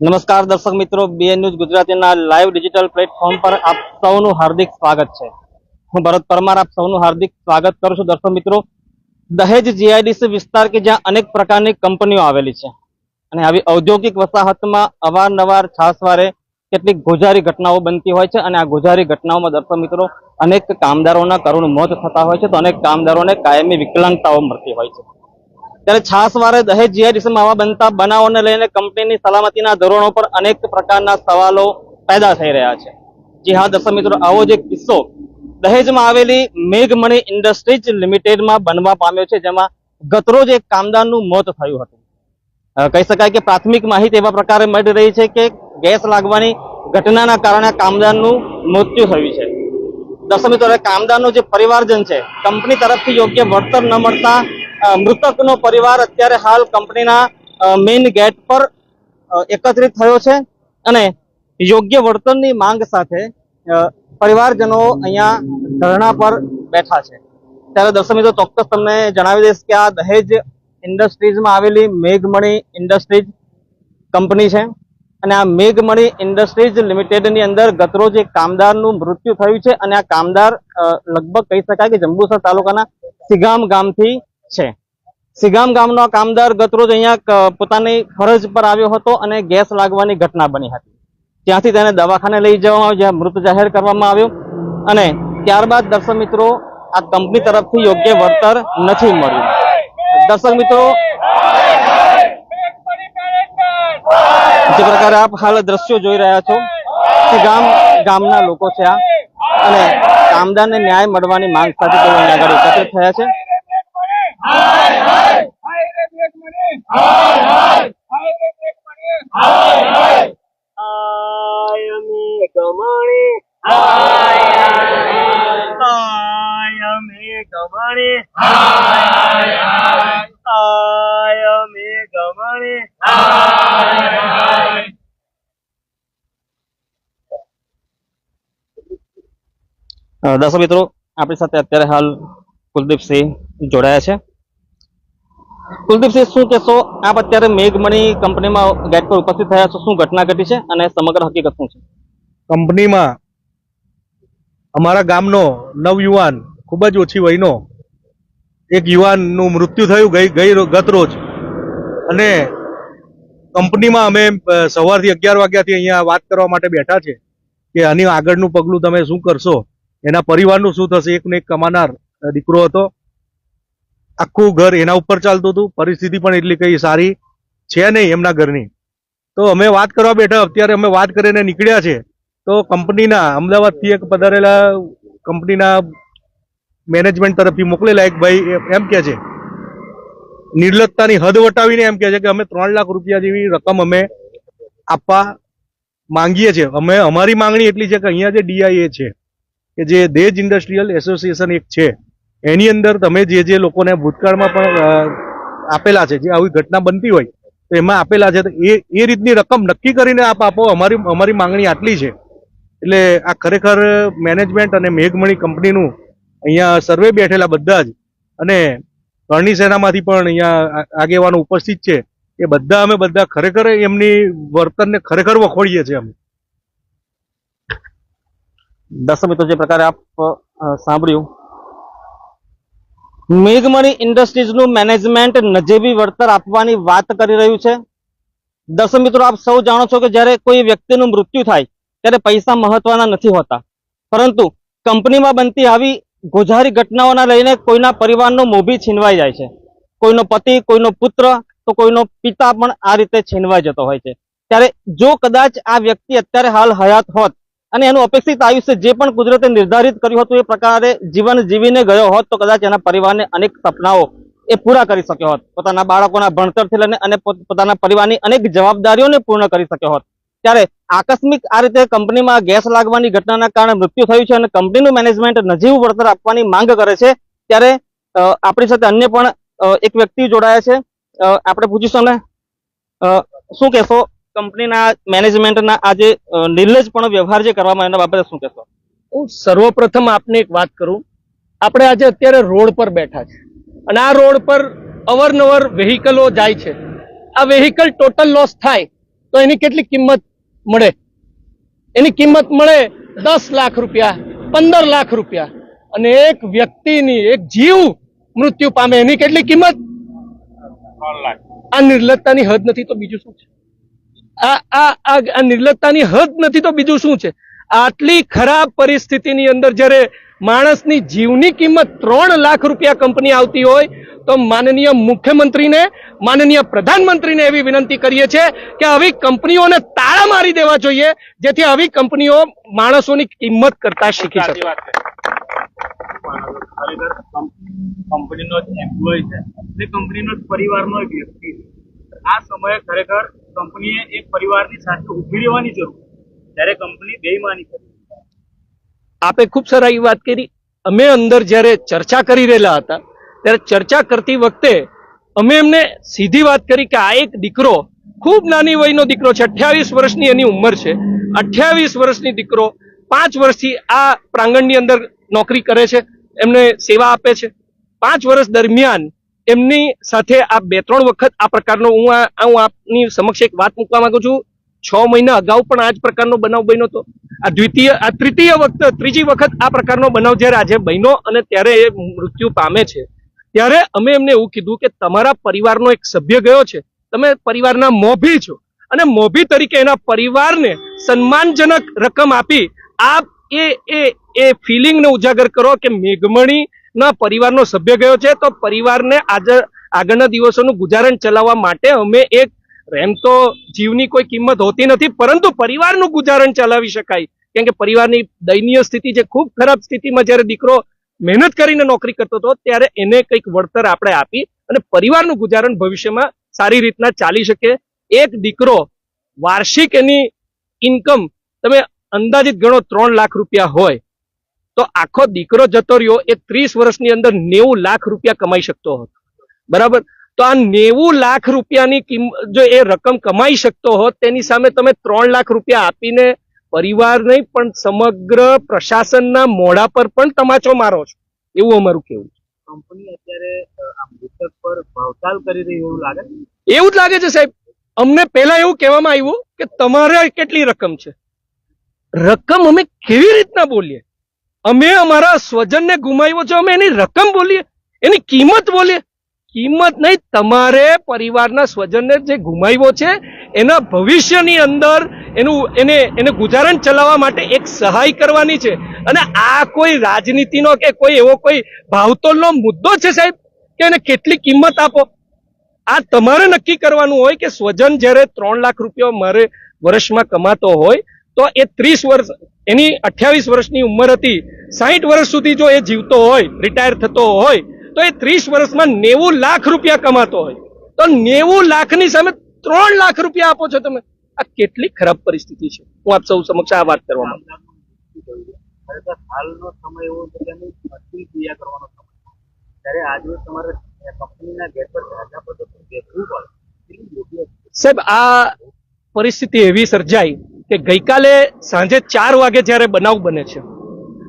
નમસ્કાર દર્શક મિત્રો બીએન ન્યૂઝ ગુજરાતીના લાઈવ ડિજિટલ પ્લેટફોર્મ પર આપ સૌનું હાર્દિક સ્વાગત છે. હું ભરત પરમાર, આપ સૌનું હાર્દિક સ્વાગત કરું છું. દર્શક મિત્રો, દહેજ જીઆઈડીસી વિસ્તાર કે જ્યાં અનેક પ્રકારની કંપનીઓ આવેલી છે અને આવી ઔદ્યોગિક વસાહતમાં અવારનવાર છાસવારે કેટલીક ગોઝારી ઘટનાઓ બનતી હોય છે અને આ ગોજારી ઘટનાઓમાં દર્શક મિત્રો, અનેક કામદારોના કરુણ મોત થતા હોય છે. તો અનેક કામદારોને કાયમી વિકલાંગતાઓ મળતી હોય છે. ત્યારે છાસવારે દહેજ જીઆઈડીસીમાં બનતા બનાવોને લઈને કંપનીની સલામતીના ધોરણો પર અનેક પ્રકારના સવાલો પેદા થઈ રહ્યા છે. જી હા, દર્શક મિત્રો, આવો જે કિસ્સો. દહેજમાં આવેલી મેઘમણી ઇન્ડસ્ટ્રીઝ લિમિટેડમાં બનવા પામ્યો છે, જેમાં ગતરોજ એક કામદારનું મોત થયું હતું. કહી શકાય કે પ્રાથમિક માહિતી એવા પ્રકારે મળી રહી છે કે ગેસ લાગવાની ઘટનાના કારણે કામદારનું મૃત્યુ થયું છે. દર્શક મિત્રો કામદારનો જે પરિવારજન છે, કંપની તરફથી યોગ્ય વળતર ન મળતા મૃતકનો પરિવાર અત્યારે હાલ કંપનીના મેઇન ગેટ પર એકત્રિત થયો છે અને યોગ્ય વળતરની માંગ સાથે પરિવારજનો અહીંયા ધરણા પર બેઠા છે. ત્યારે દર્શક મિત્રો, ચોક્કસ તમને જણાવી દઈશ કે આ દહેજ ઇન્ડસ્ટ્રીઝમાં આવેલી મેઘમણી ઇન્ડસ્ટ્રીઝ કંપની છે અને આ મેઘમણી ઇન્ડસ્ટ્રીઝ લિમિટેડની અંદર ગતરોજ એક કામદારનું મૃત્યુ થયું છે અને આ કામદાર લગભગ કહી શકાય કે જંબુસર તાલુકાના સિગામ ગામથી છે. સિગામ ગામનો કામદાર ગતરોજ અહીંયા પોતાની ફરજ પર આવ્યો હતો અને ગેસ લાગવાની ઘટના બની હતી. ત્યાંથી તેને દવાખાને લઈ જવામાં આવ્યો, જ્યાં મૃત જાહેર કરવામાં આવ્યો અને ત્યારબાદ દર્શક મિત્રો, આ કંપની તરફથી યોગ્ય વળતર નથી મળ્યું. દર્શક મિત્રો, જે પ્રકારે આપ હાલ દ્રશ્યો જોઈ રહ્યા છો, સિગામ ગામ ગામના લોકો છે આ અને કામદારને ન્યાય મળવાની માંગ સાથે તેઓ આગળ એકત્રિત થયા છે. અ, દર્શક મિત્રો આપણી સાથે અત્યારે હાલ કુલદીપસિંહ જોડાયા છે. કુલદીપસિંહ શું કહેશો? આપ અત્યારે મેઘમણી કંપનીમાં ગેટ પર ઉપસ્થિત થયા છો. શું ઘટના ઘટી છે અને સમગ્ર હકીકત શું છે? કંપનીમાં અમારા ગામનો નવયુવાન, ખૂબ જ ઓછી વયનો એક યુવાનનું મૃત્યુ થયું ગઈ ગઈ ગત રોજ. અને કંપનીમાં અમે સવારથી અગિયાર વાગ્યાથી અહીંયા વાત કરવા માટે બેઠા છે કે આની આગળનું પગલું તમે શું કરશો? એના પરિવારનું શું થશે? એક ને એક કમાનાર દીકરો હતો. આખું ઘર એના ઉપર ચાલતું હતું. પરિસ્થિતિ પણ એટલી કઈ સારી છે નહીં એમના ઘરની. તો અમે વાત કરવા બેઠા. અત્યારે અમે વાત કરીને નીકળ્યા છે. તો કંપનીના, અમદાવાદથી એક પધારેલા કંપનીના મેનેજમેન્ટ તરફથી મોકલેલા એક ભાઈ એમ કે છે નિર્લજતાની હદ વટાવીને એમ કે છે કે અમે ત્રણ લાખ રૂપિયા જેવી રકમ અમે આપવા માંગીએ છીએ. અમે, અમારી માંગણી એટલી છે કે અહીંયા જે ડીઆઈએ છે, કે જે દેજ ઇન્ડસ્ટ્રીયલ એસોસિએશન એક છે એની અંદર તમે જે જે લોકોને ભૂતકાળમાં પણ આપેલા છે, જે આવી ઘટના બનતી હોય, તો એમાં આપેલા છે, તો એ એ રીતની રકમ નક્કી કરીને આપ આપો, અમારી અમારી માંગણી આટલી છે. એટલે આ ખરેખર મેનેજમેન્ટ અને મેઘમણી કંપનીનું અહીંયા સર્વે બેઠેલા બધા જ અને કરણી સેનામાંથી પણ અહીંયા આગેવાનો ઉપસ્થિત છે, એ બધા અમે બધા ખરેખર એમની વર્તનને ખરેખર વખોડીએ છીએ અમે. દસ મિત્રો, જે પ્રકારે આપ સાંભળ્યું મેઘમણી ઇન્ડસ્ટ્રીઝનું મેનેજમેન્ટ નજીવી વળતર આપવાની વાત કરી રહ્યું છે. દર્શક મિત્રો, આપ સૌ જાણો છો કે જ્યારે કોઈ વ્યક્તિનું મૃત્યુ થાય, ત્યારે પૈસા મહત્વના નથી હોતા. પરંતુ કંપનીમાં બનતી આવી ગોઝારી ઘટનાઓના લઈને કોઈના પરિવારનો મોભી છીનવાઈ જાય છે. કોઈનો પતિ, કોઈનો પુત્ર, તો કોઈનો પિતા પણ આ રીતે છીનવાઈ જતો હોય છે. ત્યારે જો કદાચ આ વ્યક્તિ અત્યારે હાલ હયાત હોત અને એનું અપેક્ષિત આયુષ્ય જે પણ કુદરતે નિર્ધારિત કર્યું હતું એ પ્રકારે જીવન જીવીને ગયો હોત તો કદાચ એના પરિવારને અનેક સપનાઓ એ પૂરા કરી શક્યો હોત. પોતાના બાળકોના ભણતરથી લઈને અને પોત- પોતાના પરિવારની અનેક જવાબદારીઓને પૂર્ણ કરી શક્યો હોત. ત્યારે આકસ્મિક આ રીતે કંપનીમાં ગેસ લાગવાની ઘટનાના કારણે મૃત્યુ થયું છે અને કંપનીનું મેનેજમેન્ટ નજીવું વળતર આપવાની માંગ કરે છે. ત્યારે આપણી સાથે અન્ય પણ એક વ્યક્તિ જોડાયા છે. આપણે પૂછીશું ને શું કહેશો? કંપનીના મેનેજમેન્ટના આજે નિર્લજપણ વ્યવહાર જે કરવામાં એના બાબતે શું કહેશો? હું સર્વપ્રથમ આપને એક વાત કરું. આપણે આજે અત્યારે રોડ પર બેઠા છે. અને આ રોડ પર અવરનવર વેહિકલો જાય છે. આ વેહિકલ ટોટલ લોસ થાય તો એની કેટલી કિંમત મળે? એની કિંમત મળે દસ લાખ રૂપિયા પંદર લાખ રૂપિયા. અને એક વ્યક્તિની એક જીવ મૃત્યુ પામે એની કેટલી કિંમત? આ નિર્લજતાની હદ નથી તો બીજું શું છે? આ આ આ આ હદ નથી તો બીજું શું છે? આટલી ખરાબ પરિસ્થિતિની અંદર જ્યારે માણસની જીવની કિંમત ત્રણ લાખ રૂપિયા કંપની આવતી હોય, તો માનનીય મુખ્યમંત્રીને, માનનીય પ્રધાનમંત્રીને એવી વિનંતી કરીએ છીએ કે આવી કંપનીઓને તાળા મારી દેવા જોઈએ, જેથી આવી કંપનીઓ માણસોની કિંમત કરતા શીખી શકે. કંપનીનો જ એમ્પ્લોય છે. કંપનીનો જ પરિવારનો વ્યક્તિ આ સમયે ખરેખર કંપનીએ એક પરિવારની સાથે ઊભી રહેવાની જરૂર. ત્યારે કંપની બેઈમાની કરી. આપે ખૂબ સારી વાત કરી. અમે અંદર જ્યારે ચર્ચા કરી રહેલા હતા, ત્યારે ચર્ચા કરતી વખતે અમે એમને સીધી વાત કરી કે આ એક દીકરો ખૂબ નાની વયનો દીકરો છે, અઠ્યાવીસ વર્ષની એની ઉંમર છે. અઠ્યાવીસ વર્ષની દીકરો પાંચ વર્ષથી આ પ્રાંગણની અંદર નોકરી કરે છે, એમને સેવા આપે છે. પાંચ વર્ષ દરમિયાન એમની સાથે આ બે ત્રણ વખત આ પ્રકારનો હું આ હું આપની સમક્ષ એક વાત મૂકવા માંગુ છું. છ મહિના અગાઉ પણ આ જ પ્રકારનો બનાવ બન્યો હતો. આ દ્વિતીય આ તૃતીય વખત ત્રીજી વખત આ પ્રકારનો બનાવ જ્યારે આજે બન્યો અને ત્યારે એ મૃત્યુ પામે છે. ત્યારે અમે એમને એવું કીધું કે તમારા પરિવારનો એક સભ્ય ગયો છે. તમે પરિવારના મોભી છો. અને મોભી તરીકે એના પરિવારને સન્માનજનક રકમ આપી આપ એ એ એ ફિલિંગને ઉજાગર કરો કે મેઘમણી ના, પરિવારનો સભ્ય ગયો છે, તો પરિવારને આજે આગળના દિવસોનું ગુજારણ ચલાવવા માટે અમે એક એમ તો જીવની કોઈ કિંમત હોતી નથી, પરંતુ પરિવારનું ગુજારણ ચલાવી શકાય. કેમ કે પરિવારની દયનીય સ્થિતિ છે ખૂબ ખરાબ સ્થિતિમાં જ્યારે દીકરો મહેનત કરીને નોકરી કરતો હતો, ત્યારે એને કંઈક વળતર આપણે આપી અને પરિવારનું ગુજારણ ભવિષ્યમાં સારી રીતના ચાલી શકે. એક દીકરો વાર્ષિક એની ઇન્કમ તમે અંદાજિત ગણો ત્રણ લાખ રૂપિયા હોય તો આખો દીકરો જતો રહ્યો એ ત્રીસ વર્ષની અંદર નેવું લાખ રૂપિયા કમાઈ શકતો હતો. બરાબર? તો આ નેવું લાખ રૂપિયાની કિંમત જો એ રકમ કમાઈ શકતો હોત તેની સામે તમે ત્રણ લાખ રૂપિયા આપીને પરિવાર નહીં પણ સમગ્ર પ્રશાસનના મોઢા પર પણ તમાચો મારો છો. એવું અમારું કેવું છે. કંપની અત્યારે આ મૃતક પર ભાવતાલ કરી રહી એવું લાગે? એવું જ લાગે છે સાહેબ. અમને પહેલા એવું કહેવામાં આવ્યું કે તમારે કેટલી રકમ છે? રકમ અમે કેવી રીતના બોલીએ? અમે અમારા સ્વજનને ગુમાવ્યો છે, અમે એની રકમ બોલીએ, એની કિંમત બોલીએ. કિંમત નહીં, તમારે પરિવારના સ્વજનને જે ગુમાવ્યો છે, એના ભવિષ્યની અંદર એનું, એને એને ગુજારણ ચલાવવા માટે એક સહાય કરવાની છે. અને આ કોઈ રાજનીતિનો કે કોઈ એવો કોઈ ભાવતોલનો મુદ્દો છે સાહેબ, કે એને કેટલી કિંમત આપો? આ તમારે નક્કી કરવાનું હોય કે સ્વજન જ્યારે ત્રણ લાખ રૂપિયા મારે વર્ષમાં કમાતો હોય તો એ ત્રીસ વર્ષ એની અઠ્યાવીસ વર્ષની ઉંમર હતી સાહીઠ વર્ષ સુધી જો એ જીવતો હોય રિટાયર થતો હોય તો એ ત્રીસ વર્ષમાં નેવું લાખ રૂપિયા કમાતો હોય તો નેવું લાખની સામે ત્રણ લાખ રૂપિયા આપો છો તમે આ કેટલી ખરાબ પરિસ્થિતિ છે હું આપ સૌ સમક્ષ આ વાત કરવા માંગુ છું. કામદારનું શું કહેવું છે? ખરેખર હાલનો સમય એવો છે કે એની ક્રિયા કરવાનો સમય ત્યારે આજરોજ તમારે કંપનીના ગેટ પર ધરણા પર બેસવું પડે કેટલું યોગ્ય છે? સાહેબ આ પરિસ્થિતિ એવી સર્જાઈ કે ગઈકાલે સાંજે ચાર વાગે જ્યારે બનાવ બને છે,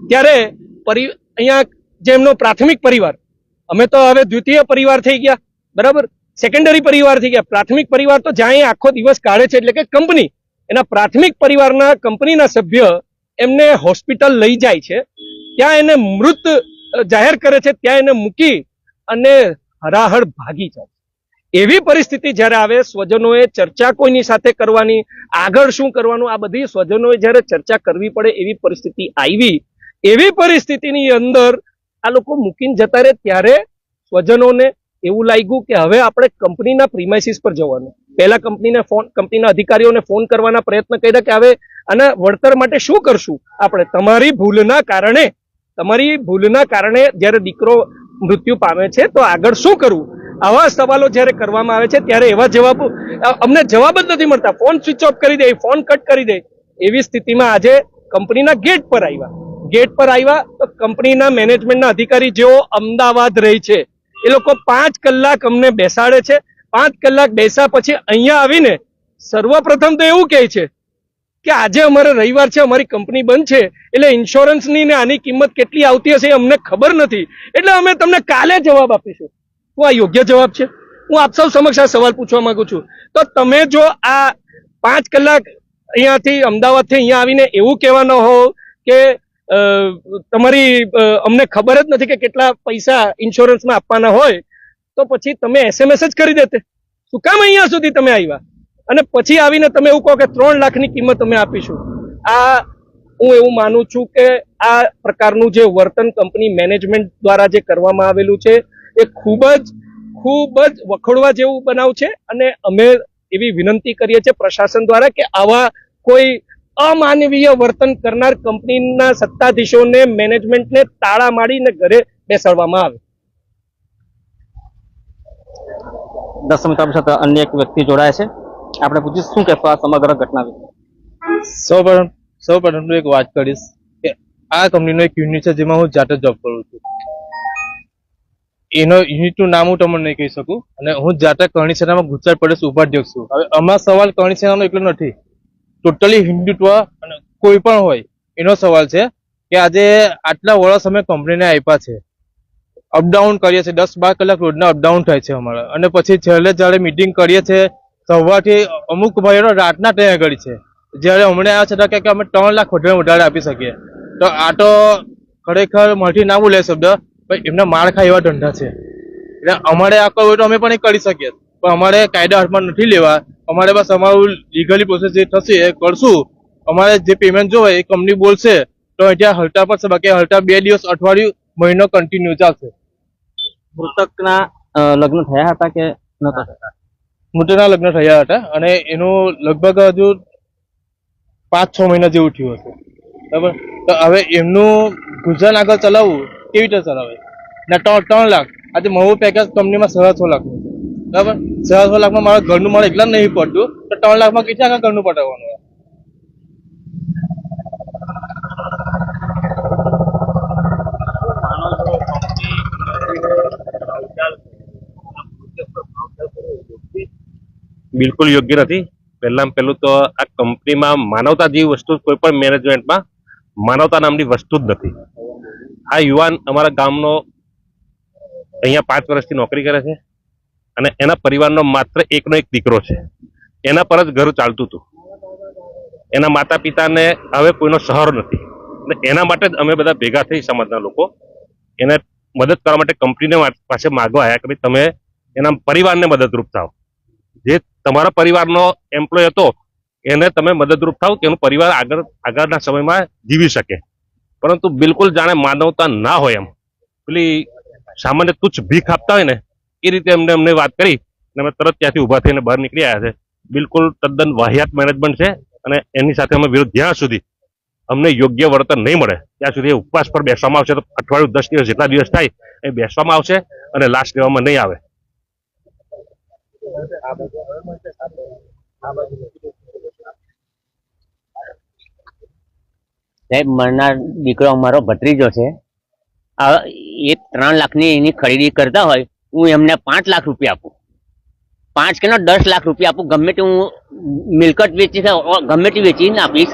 ત્યારે પરિ, અહીંયા જે એમનો પ્રાથમિક પરિવાર, અમે તો હવે દ્વિતીય પરિવાર થઈ ગયા, બરાબર? સેકન્ડરી પરિવાર થઈ ગયા. પ્રાથમિક પરિવાર તો જ્યાં આખો દિવસ કાઢે છે એટલે કે કંપની. એના પ્રાથમિક પરિવારના કંપનીના સભ્ય એમને હોસ્પિટલ લઈ જાય છે, ત્યાં એને મૃત જાહેર કરે છે, ત્યાં એને મૂકી અને હરાહર ભાગી જાય એવી પરિસ્થિતિ જ્યારે આવે, સ્વજનોએ ચર્ચા કોઈની સાથે કરવાની, આગળ શું કરવાનું, આ બધી સ્વજનોએ જ્યારે ચર્ચા કરવી પડે એવી પરિસ્થિતિ આવી, એવી પરિસ્થિતિની અંદર આ લોકો મૂકીને જતા રહે ત્યારે સ્વજનોને એવું લાગ્યું કે હવે આપણે કંપનીના પ્રિમાઇસીસ પર જવાનું. પહેલા કંપનીને ફોન, કંપનીના અધિકારીઓને ફોન કરવાના પ્રયત્ન કર્યા કે હવે આના વળતર માટે શું કરશું? આપણે તમારી ભૂલના કારણે, તમારી ભૂલના કારણે જ્યારે દીકરો મૃત્યુ પામે છે તો આગળ શું કરવું? આવા સવાલો જ્યારે કરવામાં આવે છે, ત્યારે એવા જવાબો અમને જવાબ જ નથી મળતા. ફોન સ્વિચ ઓફ કરી દે ફોન કટ કરી દે. એવી સ્થિતિમાં આજે કંપનીના ગેટ પર આવ્યા. ગેટ પર આવ્યા તો કંપનીના મેનેજમેન્ટના અધિકારી જેઓ અમદાવાદ રહી છે. એ લોકો પાંચ કલાક અમને બેસાડે છે. પાંચ કલાક બેસ્યા પછી અહીંયા આવીને સર્વપ્રથમ તો એવું કહે છે કે આજે અમારે રવિવાર છે, અમારી કંપની બંધ છે, એટલે ઇન્સ્યોરન્સની ને આની કિંમત કેટલી આવતી હશે એ અમને ખબર નથી. એટલે અમે તમને કાલે જવાબ આપીશું. શું આ યોગ્ય જવાબ છે? હું આપ સૌ સમક્ષ આ સવાલ પૂછવા માંગુ છું. તો તમે જો આ પાંચ કલાક અહીંયાથી અમદાવાદથી અહીંયા આવીને એવું કહેવાનો હો કે તમારી અમને ખબર જ નથી કે કેટલા પૈસા ઇન્સ્યોરન્સમાં આપવાના હોય, તો પછી તમે એસએમએસ જ કરી દેતે. શું કામ અહીંયા સુધી તમે આવ્યા? અને પછી આવીને તમે એવું કહો કે ત્રણ લાખની કિંમત અમે આપીશું. આ હું એવું માનું છું કે આ પ્રકારનું જે વર્તન કંપની મેનેજમેન્ટ દ્વારા જે કરવામાં આવેલું છે એ ખૂબ જ ખૂબ જ વખોડવા જેવું બનાવ છે અને અમે એવી વિનંતી કરીએ છીએ પ્રશાસન દ્વારા કે આવા કોઈ અમાનવીય વર્તન કરનાર કંપનીના સત્તાધીશોને મેનેજમેન્ટને તાળા મારીને ઘરે બેસાડવામાં આવે. સાથે અન્ય એક વ્યક્તિ જોડાય છે. આપણે પૂછીશું શું કહેશો આ સમગ્ર ઘટના વિશે? સૌ પ્રથમ સૌ પ્રથમ એક વાત કરીશ કે આ કંપનીનો એક યુનિટ છે જેમાં હું જાતે જોબ કરું છું. એનો યુનિટનું નામ હું તમને નહીં કહી શકું. અને હું જાતે કરણી સેનામાં ગુજરાત પ્રદેશ ઉપાધ્યક્ષ છું. હવે અમારો સવાલ કરણી સેનાનો એટલો નથી. ટોટલી હિન્દુત્વ અને કોઈ પણ હોય, એનો સવાલ છે કે આજે આટલા વર્ષ અમે કંપનીને આપ્યા છે. અપડાઉન કરીએ છીએ, દસ બાર કલાક રોજના અપડાઉન થાય છે અમારે. અને પછી છેલ્લે જ્યારે મિટિંગ કરીએ છીએ, સવારથી અમુક ભાઈઓ રાતના ત્યાં આગળ છે. જ્યારે હમણાં આવ્યા છતાં કે અમે ત્રણ લાખ વધારે વધારે આપી શકીએ. તો આ તો ખરેખર મારથી ના બોલે શબ્દ. પણ એમના માળખા એવા ધંધા છે. એટલે અમારે આ કરવું હોય તો અમે પણ એ કરી શકીએ. પણ અમારે કાયદા હાથમાં નથી લેવા. અમારે બસ અમારું લીગલી પ્રોસેસ જે થશે એ કરશું. અમારે જે પેમેન્ટ જોવે એ કંપની બોલશે. તો અહીંયા હલતા પડશે. બાકી હલતા બે દિવસ અઠવાડિયું મહિનો કન્ટિન્યુ ચાલશે. મૃતકના લગ્ન થયા હતા કે નતા થયા મૃતના લગ્ન થયા હતા અને એનું લગભગ હજુ પાંચ છ મહિના જેવું થયું હશે. બરાબર? તો હવે એમનું ગુજરાન આગળ ચલાવવું કેવી રીતે ચલાવે ને, ત્રણ ત્રણ લાખ. આજે મહુ પેકેજ કંપનીમાં સવા છ. લાખનું બરાબર? સવા છ લાખમાં મારા ઘરનું મારે એકલા નહીં પડતું. તો ત્રણ લાખમાં કેટલા આખા ઘરનું પટાવવાનું બિલકુલ યોગ્ય નથી. પહેલામાં પહેલું તો આ કંપનીમાં માનવતા જેવી વસ્તુ કોઈ પણ મેનેજમેન્ટમાં માનવતા નામની વસ્તુ જ નથી. આ યુવાન અમારા ગામનો અહીંયા પાંચ વર્ષથી નોકરી કરે છે અને એના પરિવારનો માત્ર એકનો એક દીકરો છે. એના પર જ ઘર ચાલતું હતું. એના માતા પિતાને હવે કોઈનો સહારો નથી. અને એના માટે જ અમે બધા ભેગા થઈ સમાજના લોકો એને મદદ કરવા માટે કંપનીને પાસે માગવા આવ્યા કે ભાઈ તમે એના પરિવારને મદદરૂપ થાવ. જે તમારા પરિવારનો એમ્પ્લોય હતો, એને તમે મદદરૂપ થાવ કે એનું પરિવાર આગળ, આગળના સમયમાં જીવી શકે. પરંતુ બિલકુલ જાણે માનવતા ના હોય એમ. પેલી સામાન્ય તુચ્છ ભીખ આપતા હોય ને, એ રીતે એમને અમને વાત કરી અને અમે તરત ત્યાંથી ઊભા થઈને બહાર નીકળી આવ્યા છે. બિલકુલ તદ્દન વાહિયાત મેનેજમેન્ટ છે અને એની સાથે અમે વિરુદ્ધ જ્યાં સુધી અમને યોગ્ય વળતર નહીં મળે, ત્યાં સુધી ઉપવાસ પર બેસવામાં આવશે. તો અઠવાડિયું દસ દિવસ જેટલા દિવસ થાય એ બેસવામાં આવશે અને લાશ લેવામાં નહીં આવે. સાહેબ, મરનાર દીકરો અમારો ભત્રીજો છે. એ ત્રણ લાખની એની ખરીદી કરતા હોય, હું એમને પાંચ લાખ રૂપિયા આપું. પાંચ કે દસ લાખ રૂપિયા આપું. ગમે તે હું મિલકત વેચી ગમે તે વેચીને આપીશ,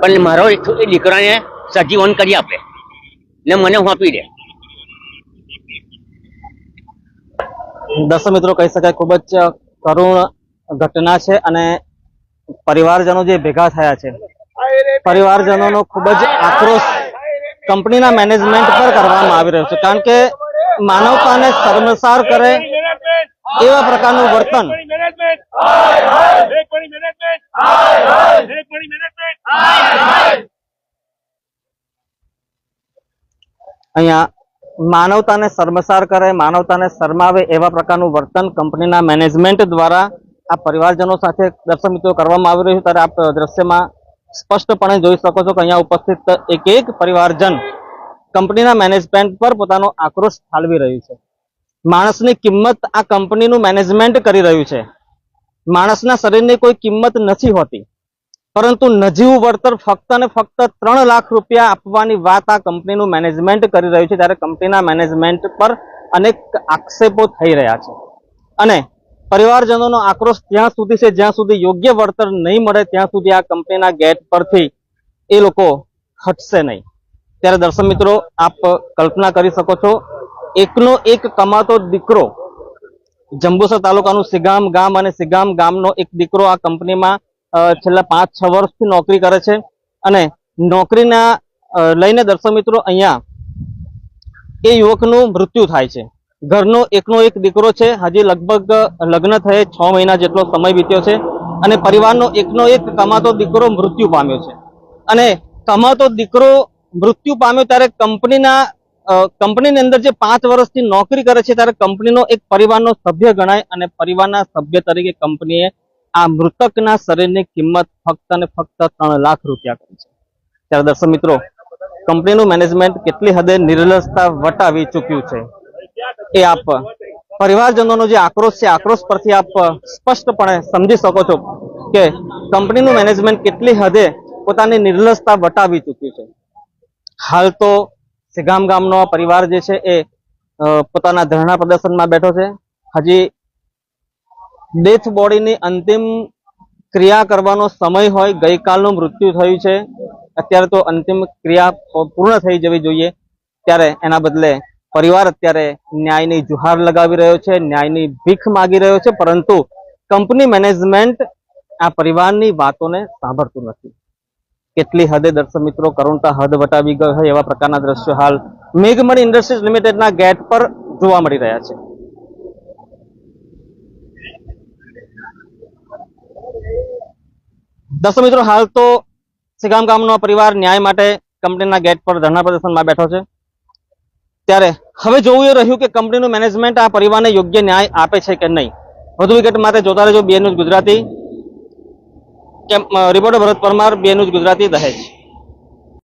પણ મારો એ દીકરાને સજીવન કરી આપે. ને મને હું આપી દે. દર્શક મિત્રો, કહી શકાય ખૂબ જ કરુણ ઘટના છે અને પરિવારજનો જે ભેગા થયા છે. પરિવારજનોનો ખૂબ જ આક્રોશ કંપનીના મેનેજમેન્ટ પર કરવામાં આવી રહ્યો છે. કારણ કે માનવતાને શર્મસાર કરે એવા પ્રકારનું વર્તન અહીંયા માનવતાને શર્મસાર કરે, માનવતાને શરમાવે એવા પ્રકારનું વર્તન કંપનીના મેનેજમેન્ટ દ્વારા આ પરિવારજનો સાથે, દર્શક મિત્રો, કરવામાં આવી રહ્યું છે. ત્યારે આપ દ્રશ્યમાં સ્પષ્ટપણે જોઈ શકો છો કે અહીંયા ઉપસ્થિત એક એક પરિવારજન કંપનીના મેનેજમેન્ટ પર પોતાનો આક્રોશ ઠાલવી રહ્યું છે. માણસની કિંમત આ કંપનીનું મેનેજમેન્ટ કરી રહ્યું છે. માણસના શરીરની કોઈ કિંમત નથી હોતી. પરંતુ નજીવું વળતર ફક્ત ને ફક્ત ત્રણ લાખ રૂપિયા આપવાની વાત આ કંપનીનું મેનેજમેન્ટ કરી રહ્યું છે ત્યારે કંપનીના મેનેજમેન્ટ પર અનેક આક્ષેપો થઈ રહ્યા છે. અને પરિવારજનોનો આક્રોશ ત્યાં સુધી છે, જ્યાં સુધી યોગ્ય વળતર નહીં મળે, ત્યાં સુધી આ કંપનીના ગેટ પરથી એ લોકો હટશે નહીં. ત્યારે દર્શક મિત્રો, આપ કલ્પના કરી શકો છો, એકનો એક કમાતો દીકરો જંબુસર તાલુકાનું સિગામ ગામ અને સિગામ ગામનો એક દીકરો આ કંપનીમાં છેલ્લા પાંચ, છ વર્ષથી નોકરી કરે છે અને નોકરીના લઈને દર્શક મિત્રો, અહીંયા એ યુવકનું મૃત્યુ થાય છે. ઘરનો એકનો એક દીકરો છે. હજી લગભગ લગ્ન થયે છ મહિના જેટલો સમય વીત્યો છે અને પરિવારનો એકનો એક કમાતો દીકરો મૃત્યુ પામ્યો છે. અને કમાતો દીકરો મૃત્યુ પામ્યો ત્યારે કંપનીના કંપનીની અંદર જે પાંચ વર્ષથી નોકરી કરે છે ત્યારે કંપનીનો એક પરિવારનો સભ્ય ગણાય અને પરિવારના સભ્ય તરીકે કંપનીએ આ મૃતકના શરીરની કિંમત ફક્ત અને ફક્ત ત્રણ લાખ રૂપિયા કરી છે. ત્યારે દર્શક મિત્રો, કંપનીનું મેનેજમેન્ટ કેટલી હદે નિર્લજતા વટાવી ચૂક્યું છે? એ આપ પરિવારજનોનો જે આક્રોશ છે, આક્રોશ પરથી આપ સ્પષ્ટપણે સમજી શકો છો કે કંપનીનું મેનેજમેન્ટ કેટલી હદે પોતાની નિર્લજતા વટાવી ચૂક્યું છે. હાલ તો સિગામ ગામનો પરિવાર જે છે એ પોતાના ધરણા પ્રદર્શનમાં બેઠો છે. હજી ડેથ બોડીની અંતિમ ક્રિયા કરવાનો સમય હોય, ગઈકાલનું મૃત્યુ થયું છે. અત્યારે તો અંતિમ ક્રિયા પૂર્ણ થઈ જવી જોઈએ. ત્યારે એના બદલે પરિવાર અત્યારે ન્યાયની જુહાર લગાવી રહ્યો છે, ન્યાયની ભીખ માગી રહ્યો છે, પરંતુ કંપની મેનેજમેન્ટ આ પરિવારની વાતોને સાંભળતું નથી. કેટલી હદે દર્શક મિત્રો કરુણતા હદ વટાવી ગયો હોય એવા પ્રકારના દ્રશ્યો હાલ મેઘમણી ઇન્ડસ્ટ્રીઝ લિમિટેડના ગેટ પર જોવા મળી રહ્યા છે. દર્શક મિત્રો, હાલ તો સિગામ ગામનો પરિવાર ન્યાય માટે કંપનીના ગેટ પર ધરણા પ્રદર્શનમાં બેઠો છે. ત્યારે હવે જોવું એ રહ્યું કે કંપનીનું મેનેજમેન્ટ આ પરિવારને યોગ્ય ન્યાય આપે છે કે નહીં? વધુ વિગત માટે જોતા રહેજો BN news Gujarati. Reporter Bharat Parmar BN news Gujarati, Dahej.